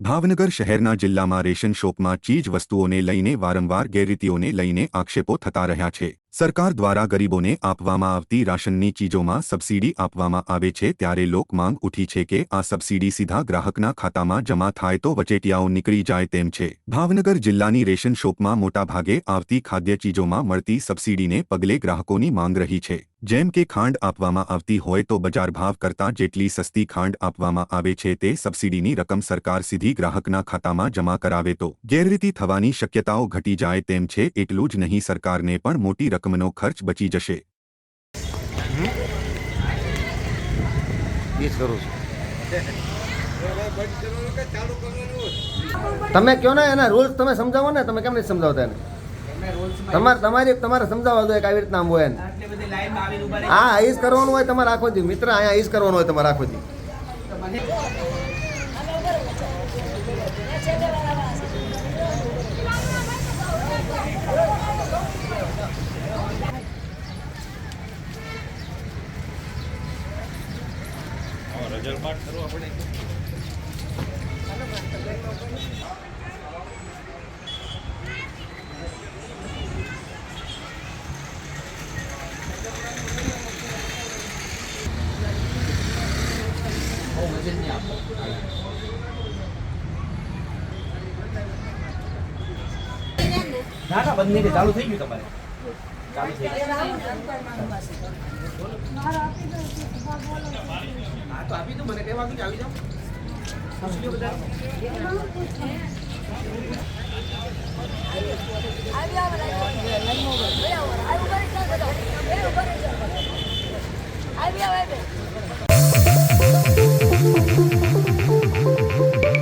ભાવનગર શહેરના જિલ્લામાં રેશન શોપમાં ચીજ વસ્તુઓને લઈને વારંવાર ગેરરીતિઓને લઈને આક્ષેપો થતા રહ્યા છે. સરકાર દ્વારા ગરીબોને આપવામાં આવતી રાશનની ચીજોમાં સબસિડી આપવામાં આવે છે ત્યારે લોક માંગ ઉઠી છે કે આ સબસિડી સીધા ગ્રાહકના ખાતામાં જમા થાય તો વચેટિયાઓ નીકળી જાય તેમ છે. ભાવનગર જિલ્લાની રેશન શોપમાં મોટાભાગે આવતી ખાદ્ય ચીજોમાં મળતી સબસિડીને પગલે ગ્રાહકોની માંગ રહી છે. જેમ કે ખાંડ આપવામાં આવતી હોય તો બજાર ભાવ કરતાં જેટલી સસ્તી ખાંડ આપવામાં આવે છે તે સબસિડીની રકમ સરકાર સીધી ગ્રાહકના ખાતામાં જમા કરાવે તો ગેરરીતિ થવાની શક્યતાઓ ઘટી જાય તેમ છે એટલું જ નહીં સરકારને પણ મોટી રકમનો ખર્ચ બચી જશે. તમે કયો ને એના રૂલ્સ તમે સમજાવો ને તમે કેમ નથી સમજાવતા એને? તમારે તમારી તમારે સમજાવવા દો એક આવી રીતના આમ હોય રહી હા આઈસ કરવાનું હોય તમારે આખો દી. મિત્ર અહીંયા આઈસ કરવાનું હોય તમારે આખો દી. ના ના બંધ નહીં ચાલુ થઈ ગયું તમારે. ચાલુ થઈ ગયું. હા તો આપી દો મને કઈ વાગ્યું આવી જાઓ. પૂછી બધા. આવી આવે